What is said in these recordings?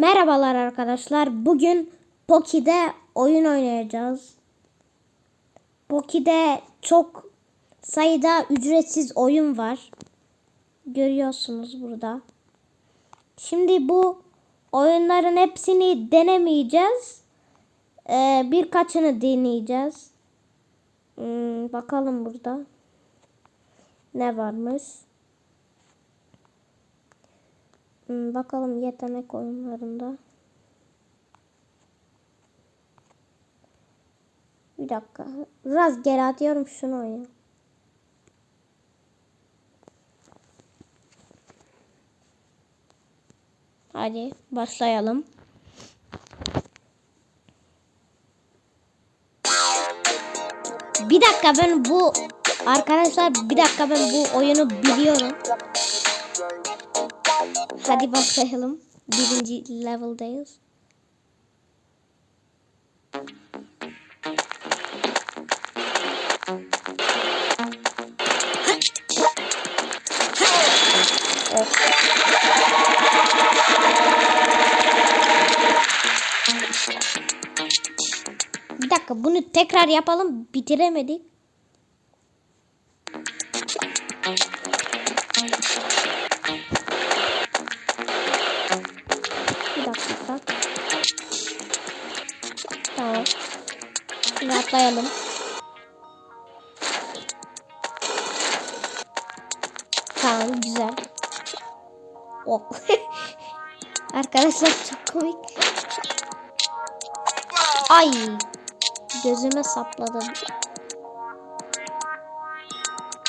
Merhabalar arkadaşlar. Bugün Poki'de oyun oynayacağız. Poki'de çok sayıda ücretsiz oyun var. Görüyorsunuz burada. Şimdi bu oyunların hepsini denemeyeceğiz. Ee, birkaçını deneyeceğiz. Hmm, bakalım burada. Ne varmış? Hmm, bakalım yetenek oyunlarında. Bir dakika. Rastgele atıyorum şunu oyna. Hadi başlayalım. Bir dakika ben bu arkadaşlar bir dakika ben bu oyunu biliyorum. Hadi başlayalım. Birinci level'dayız. Bir dakika bunu tekrar yapalım. Bitiremedik. Şimdi atlayalım. Tamam güzel. Oh. Arkadaşlar çok komik. Ay. Gözüme sapladım.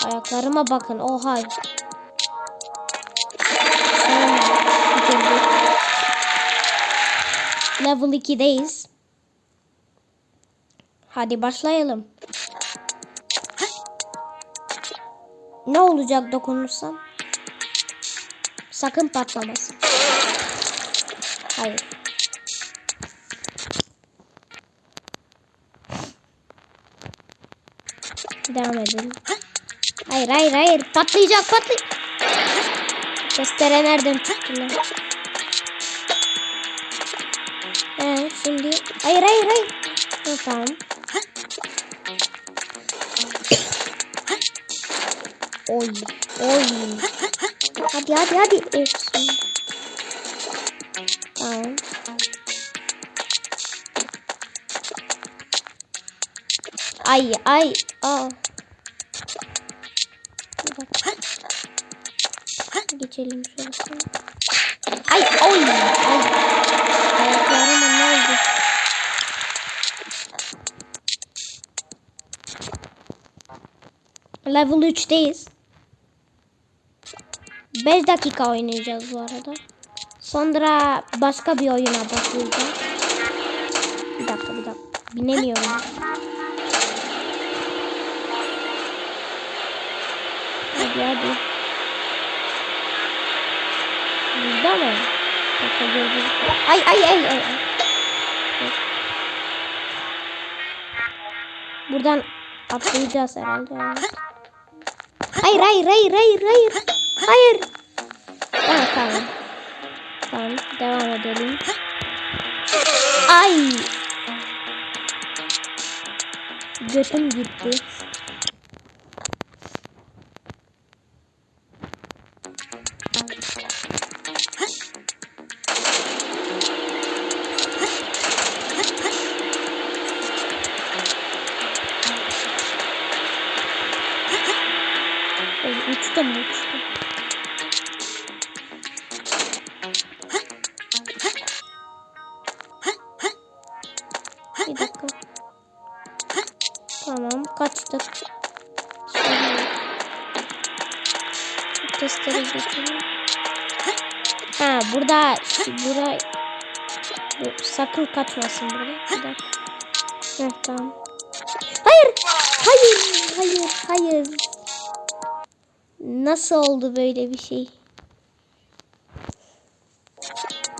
Ayaklarıma bakın. Oha. Level 2'deyiz. Hadi başlayalım. Ne olacak dokunursam? Sakın patlamasın. Hayır. Devam edelim. Hayır hayır hayır patlayacak patlayacak. Testere nereden çıktı lan? Evet şimdi hayır hayır hayır. Ha, tamam. Oy oy. Hadi hadi hadi. Olsun. Tamam. Ay ay. Aa. Dakika. Geçelim şurası. Ay oy. Ay. Ayaklarıma ne oldu? Level 3'teyiz. 5 dakika oynayacağız bu arada. Sonra başka bir oyuna başlayacağız. Bir dakika bir dakika. Binemiyorum. Hadi hadi. Burada mı? Ay ay ay ay. Buradan atlayacağız herhalde. Hayır hayır hayır hayır hayır. Hayır. Evet tamam. Tamam devam edelim. Ay. Götüm gitti. Burada şu bura bu, sakın kaçmasın burada. Bir dakika. Heh, tamam. Hayır. Hayır. Hayır. Hayır. Nasıl oldu böyle bir şey?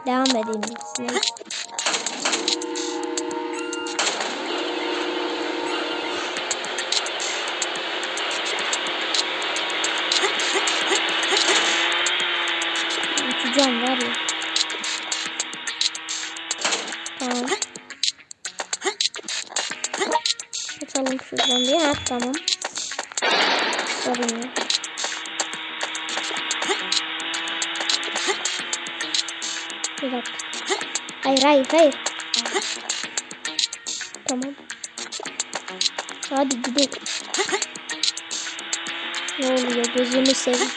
Devam edelim. Neyse. Uçacağım var ya. Bakalım şuradan bir. Ha tamam. Sorun yok. Bir dakika. Hayır hayır hayır. Tamam. Hadi gidelim. Ne oluyor gözünü seveyim.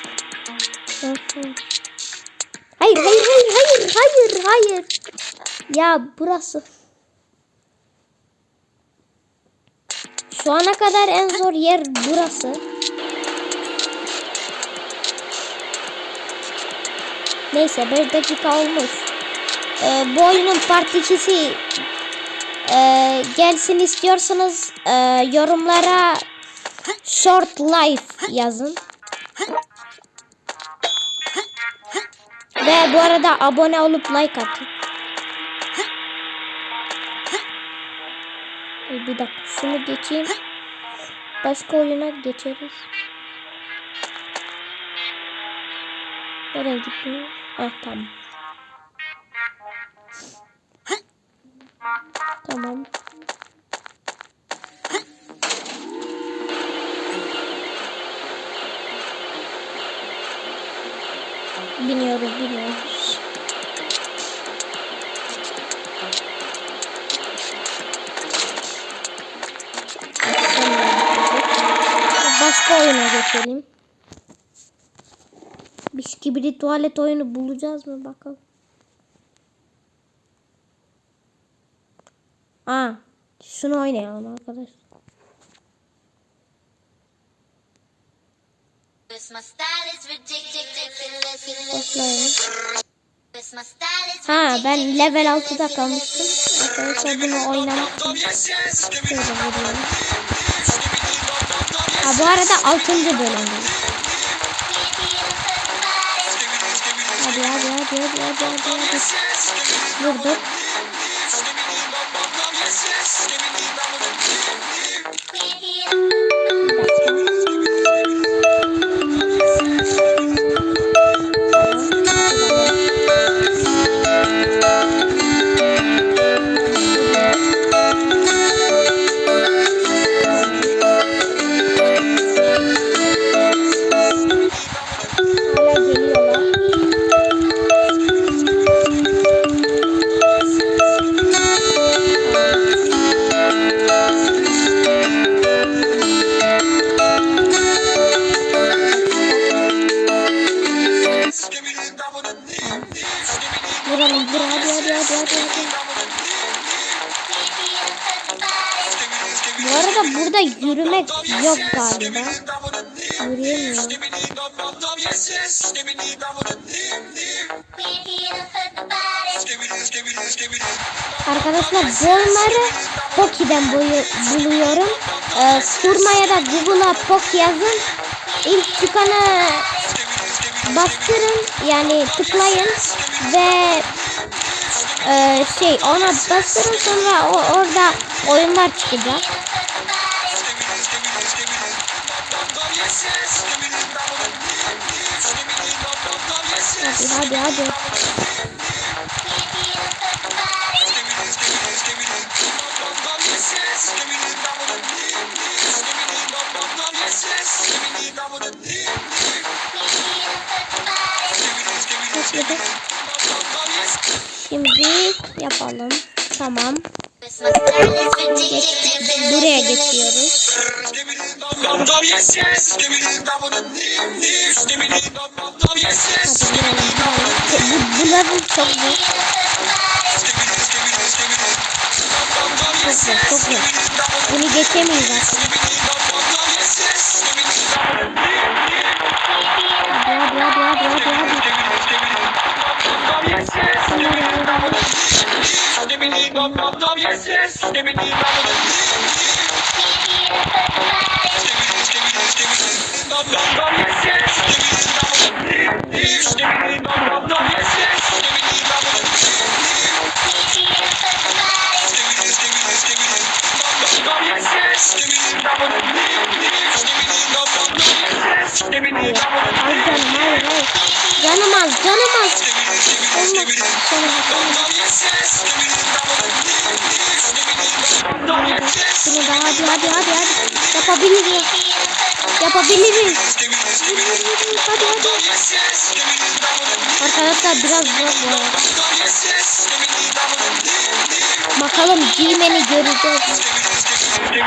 Hayır hayır hayır hayır hayır hayır. Ya burası. Şu ana kadar en zor yer burası. Neyse 5 dakika olmuş. Ee, bu oyunun part 2'si e, gelsin istiyorsanız e, yorumlara short life yazın. Ve bu arada abone olup like atın. Bir dakika şunu geçeyim. Başka oyuna geçeriz. Nereye gidiyor? Ah tamam. Tamam. Biniyoruz, biniyoruz. Geçelim. Bir skibidi tuvalet oyunu bulacağız mı bakalım. Aa, şunu oynayalım arkadaşlar. Ha ben level 6'da kalmıştım. Arkadaşlar bunu oynamak için şöyle vuruyorum. Ha bu arada 6. bölümdeyiz. Hadi hadi hadi hadi hadi hadi hadi. Vurduk. Arkadaşlar bunları Poki'den buluyorum. Ee, kurmaya da Google'a Poki yazın. İlk çıkanı bastırın yani tıklayın ve e, şey ona bastırın sonra o, orada oyunlar çıkacak. Hadi hadi hadi. Şimdi yapalım. Tamam. Buraya geçiyoruz. Hadi vuralım vuralım. Bu, bu level çok zor. Çok zor çok zor. Bunu geçemeyiz aslında. Hadi hadi hadi hadi hadi hadi. Yapabiliriz. Hadi hadi. Arkadaşlar biraz zor bu arada. Bakalım G-Man'i göreceğiz. Hadi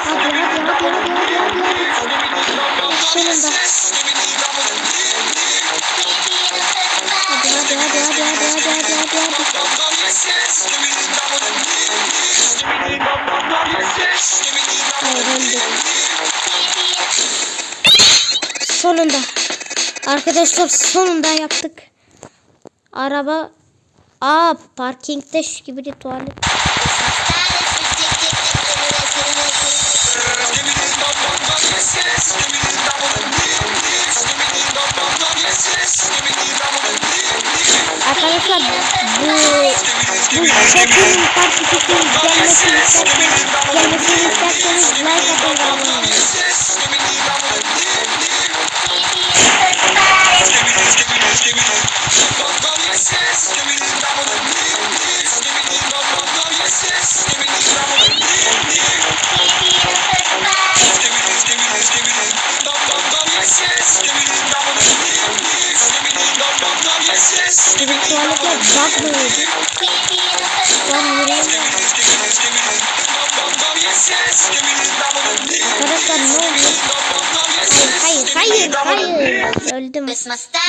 hadi hadi hadi hadi hadi hadi. Sonunda. Hadi hadi hadi hadi hadi hadi hadi hadi hadi. Sonunda. Arkadaşlar sonunda yaptık. Araba. Aa parkingde şu gibi bir tuvalet. Arkadaşlar bu bu Şokun partikisinin gelmesini isterseniz gelmesini isterseniz like atın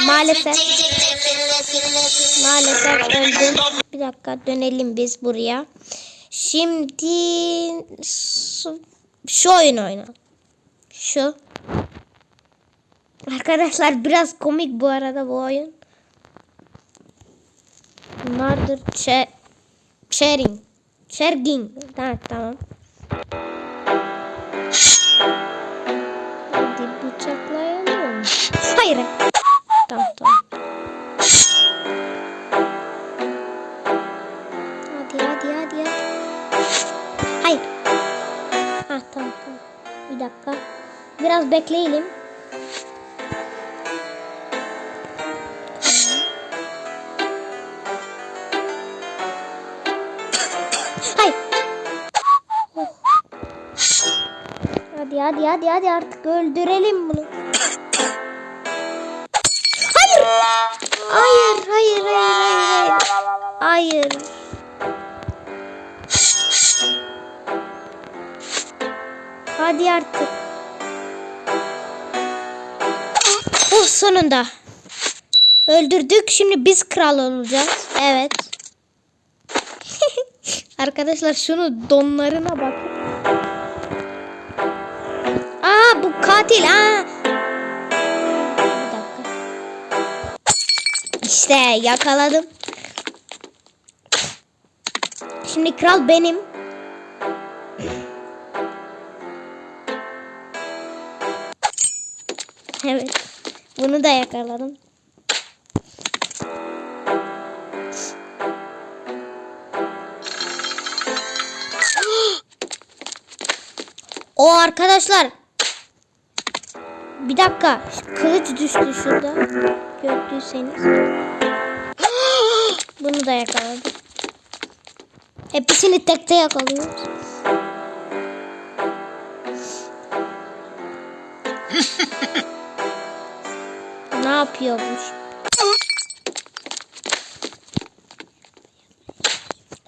Maalesef. Maalesef. Öldüm. Bir dakika dönelim biz buraya. Şimdi şu oyun oyna. Şu. Arkadaşlar biraz komik bu arada bu oyun. Bunlardır. Çe sharing. Sharing. Ha, tamam. Hadi bıçaklayalım. Hayır. Tamam tamam. Hadi hadi hadi hadi. Hayır. Ha tamam tamam. Bir dakika. Biraz bekleyelim. Hayır. Oh. Hadi hadi hadi hadi artık öldürelim bunu. Hadi artık. Oh sonunda. Öldürdük. Şimdi biz kral olacağız. Evet. Arkadaşlar şunu donlarına bakın. Aa bu katil. Aa. İşte yakaladım. Şimdi kral benim. Bunu da yakaladım. O arkadaşlar. Bir dakika. Kılıç düştü şurada. Gördüyseniz. Bunu da yakaladım. Hepsini tekte yakalıyoruz. Yapıyormuş?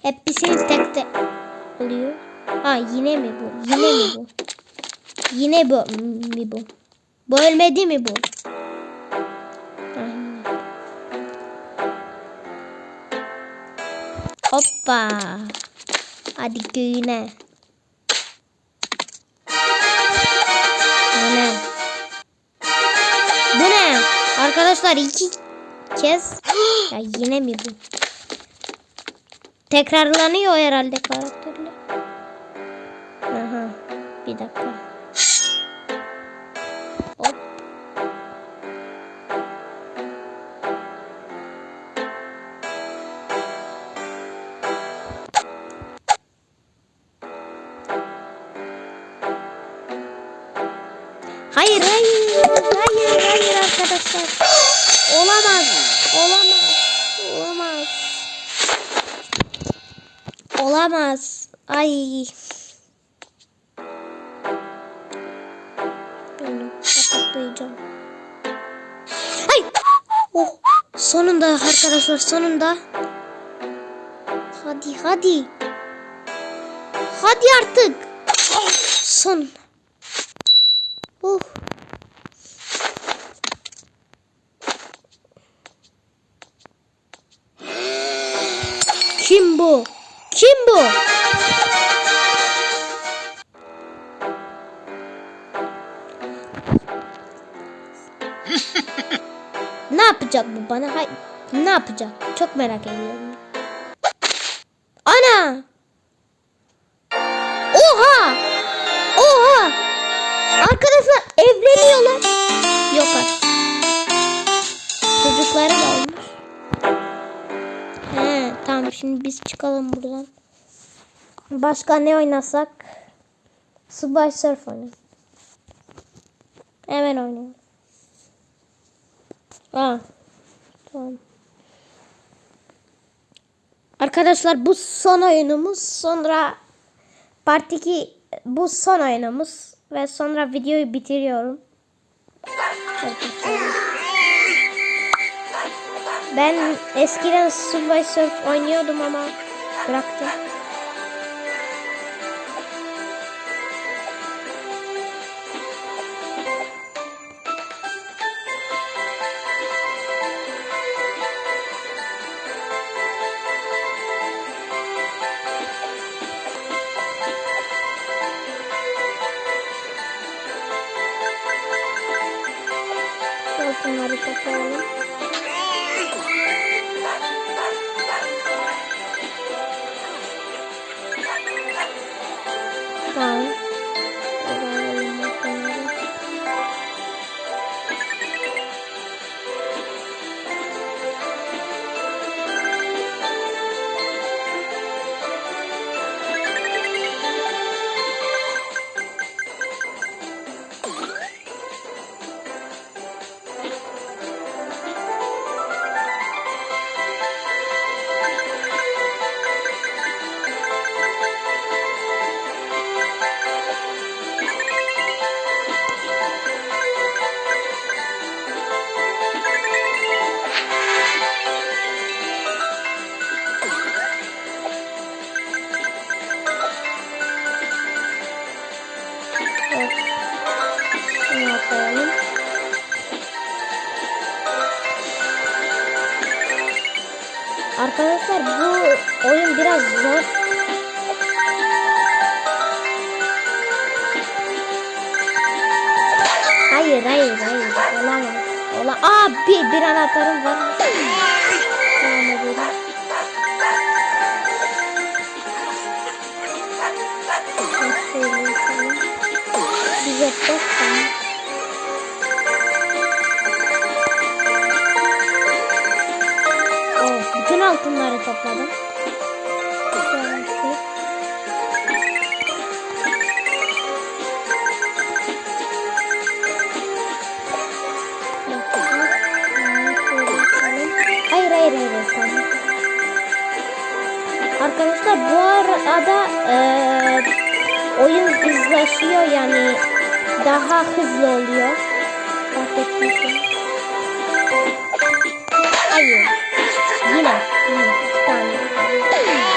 Hepsini tekte alıyor. Ha yine mi bu? Yine mi bu? Yine bu mi bu? Bu ölmedi mi bu? Hoppa. Hadi köyüne. Arkadaşlar iki kez. Ya yine mi bu? Tekrarlanıyor herhalde karakterler. Aha. Bir dakika. Hop. Hayır hayır hayır hayır arkadaşlar. Olamaz. Olamaz. Olamaz. Olamaz. Ay. Benim kapatlayacağım. Ay. Oh. Sonunda arkadaşlar sonunda. Hadi hadi. Hadi artık. Son. Ne yapacak bu bana? Hay ne yapacak? Çok merak ediyorum. Ana! Oha! Oha! Arkadaşlar evleniyorlar. Yok artık. Çocukları da olmuş. He, tamam şimdi biz çıkalım buradan. Başka ne oynasak? Subway Surf oynayalım. Hemen oynayalım. Aa, tamam. Arkadaşlar bu son oyunumuz. Sonra part 2 bu son oyunumuz. Ve sonra videoyu bitiriyorum. Ben eskiden Subway Surf oynuyordum ama bıraktım. Arkadaşlar bu oyun biraz zor. Hayır hayır hayır olamaz. Ola Aa bir, bir anahtarım var. Devam edelim. Topladım. Hayır hayır hayır. Tamam. Arkadaşlar bu arada eee oyun hızlaşıyor yani daha hızlı oluyor. Fark ettiysen. Hayır. 你俩，你俩大男孩。